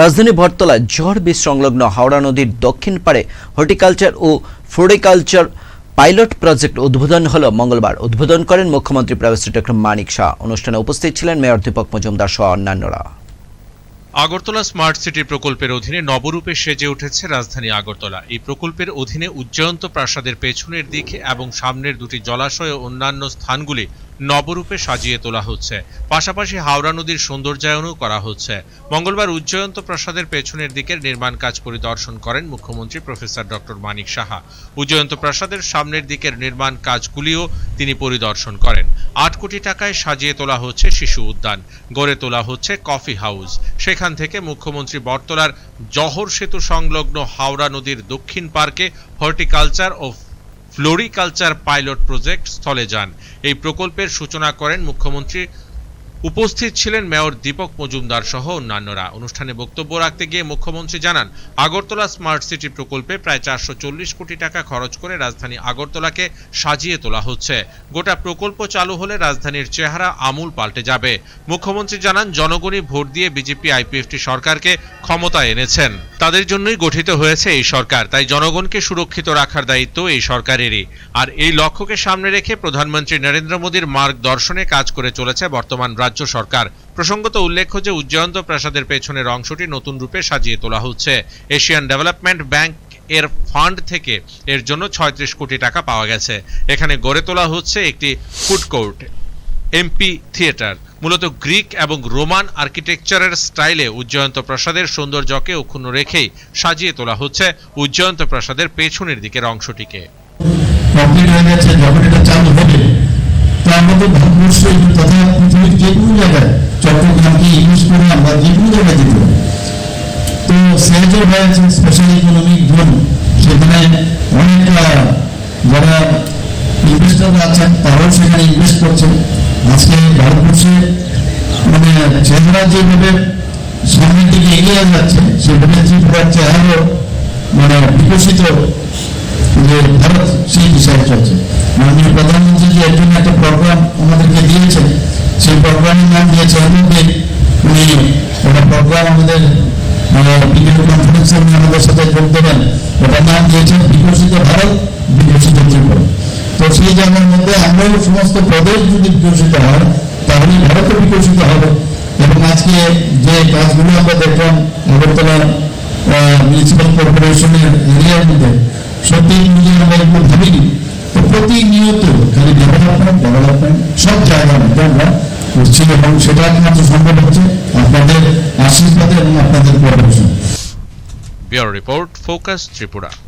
রাজধানী ভরতলায় ঝড় বীজ সংলগ্ন হাওড়া নদীর দক্ষিণ পাড়ে হর্টিকালচার ও ফ্লোরিকালচার পাইলট প্রজেক্ট উদ্বোধন হল মঙ্গলবার। উদ্বোধন করেন মুখ্যমন্ত্রী প্রফেসর ডক্টর মানিক শাহ। অনুষ্ঠানে উপস্থিত ছিলেন মেয়র দীপক মজুমদার সহ অন্যান্যরা। আগরতলা স্মার্ট সিটি প্রকল্পের অধীনে নবরূপে সেজে উঠেছে রাজধানী আগরতলা। এই প্রকল্পের অধীনে উজ্জয়ন্ত প্রাসাদের পেছনের দিক এবং সামনের দুটি জলাশয় ও অন্যান্য স্থানগুলি নবরূপে সাজিয়ে তোলা হচ্ছে। পাশাপাশি হাওড়া নদীর সৌন্দর্যায়নও করা হচ্ছে। মঙ্গলবার উজ্জয়ন্ত প্রাসাদের পেছনের দিকের নির্মাণ কাজ পরিদর্শন করেন মুখ্যমন্ত্রী প্রফেসর ডক্টর মানিক সাহা। উজ্জয়ন্ত প্রাসাদের সামনের দিকের নির্মাণ কাজগুলিও তিনি পরিদর্শন করেন। আট কোটি টাকায় সাজিয়ে তোলা হচ্ছে শিশু উদ্যান। গড়ে তোলা হচ্ছে কফি হাউস। সেখান থেকে মুখ্যমন্ত্রী বটতলার জহর সেতু সংলগ্ন হাওড়া নদীর দক্ষিণ পার্কে হর্টিকালচার ও ফ্লোরিকালচার পাইলট প্রজেক্ট স্থলে যান। এই প্রকল্পের সূচনা করেন মুখ্যমন্ত্রী উপস্থিত ছিলেন মেয়র দীপক মজুমদার সহ অন্যান্যরা। অনুষ্ঠানে বক্তব্য রাখতে গিয়ে মুখ্যমন্ত্রী জানান, আগরতলা স্মার্ট সিটি প্রকল্পে প্রায় চারশো চল্লিশ কোটি টাকা খরচ করে রাজধানী আগরতলাকে সাজিয়ে তোলা হচ্ছে। গোটা প্রকল্প চালু হলে রাজধানীর চেহারা আমূল পাল্টে যাবে। মুখ্যমন্ত্রী জানান, জনগণই ভোট দিয়ে বিজেপি আইপিএফটি সরকারকে ক্ষমতায় এনেছেন। তাদের জন্যই গঠিত হয়েছে এই সরকার, তাই জনগণকে সুরক্ষিত রাখার দায়িত্ব এই সরকারেরই। আর এই লক্ষ্যকে সামনে রেখে প্রধানমন্ত্রী নরেন্দ্র মোদীর মার্গদর্শনে কাজ করে চলেছে বর্তমান রাজ্য সরকার। প্রসঙ্গত উল্লেখ্য যে উজ্জয়ন্ত প্রাসাদের পেছনের অংশটি নতুন রূপে সাজিয়ে তোলা হচ্ছে। এশিয়ান ডেভেলপমেন্ট ব্যাংক এর ফান্ড থেকে এর জন্য ছয়ত্রিশ কোটি টাকা পাওয়া গেছে। এখানে গড়ে তোলা হচ্ছে একটি ফুড কোর্ট, এমপি থিয়েটার। মূলত গ্রিক এবং রোমান আর্কিটেকচারের স্টাইলে উজ্জয়ন্ত প্রাসাদের সৌন্দর্যকে অক্ষুণ্ণ রেখেই সাজিয়ে তোলা হচ্ছে উজ্জয়ন্ত প্রাসাদের পেছনের দিকের অংশটিকে। কমপ্লিট হয়ে গেছে, যখন চালু হবে, তো আমাদের ভারতবর্ষে তথা যে কোনো জায়গায় চট্টগ্রামকে ইউজ করে আমরা যে কোনো জায়গায় যেতে পারি। তো সেজও হয়েছে স্পেশাল ইকোনমিক জোন সেখানে অনেকটা যারা ইনভেস্টার আছেন, তারাও সেখানে ইনভেস্ট করছেন আজকে ভারতবর্ষে মানে চেহারা যেভাবে সামনের দিকে এগিয়ে যাচ্ছে, সেভাবে ত্রিপুরার চেহারাও মানে বিকশিত যে ভারত, সেই দিশায় চলছে। মাননীয় প্রধানমন্ত্রী যে এর জন্য একটা প্রোগ্রাম আমাদেরকে সেই প্রোগ্রামের নাম দিয়েছে মধ্যে উনি একটা প্রোগ্রাম আমাদের ভিডিও কনফারেন্সে উনি আমাদের সাথে যোগ দেবেন ওটার নাম দিয়েছেন বিকশিত ভারত, বিকশিত ত্রিপুরা তো সেই জায়গার মধ্যে আমরাও সমস্ত প্রদেশ যদি বিকশিত হয় তাহলে ভারতও বিকশিত হবে। এবং আজকে যে কাজগুলো আমরা দেখলাম, আগরতলা মিউনিসিপ্যাল কর্পোরেশনের এরিয়ার মধ্যে, সত্যি নিজের আমরা এগুলো ভাবিনি। তো প্রতিনিয়ত খালি ডেভেলপমেন্ট ডেভেলপমেন্ট সব জায়গার মধ্যে আমরা করছি এবং সেটা একমাত্র সম্ভব হচ্ছে আপনাদের আশীর্বাদে এবং আপনাদের cooperation bureau report focus Tripura.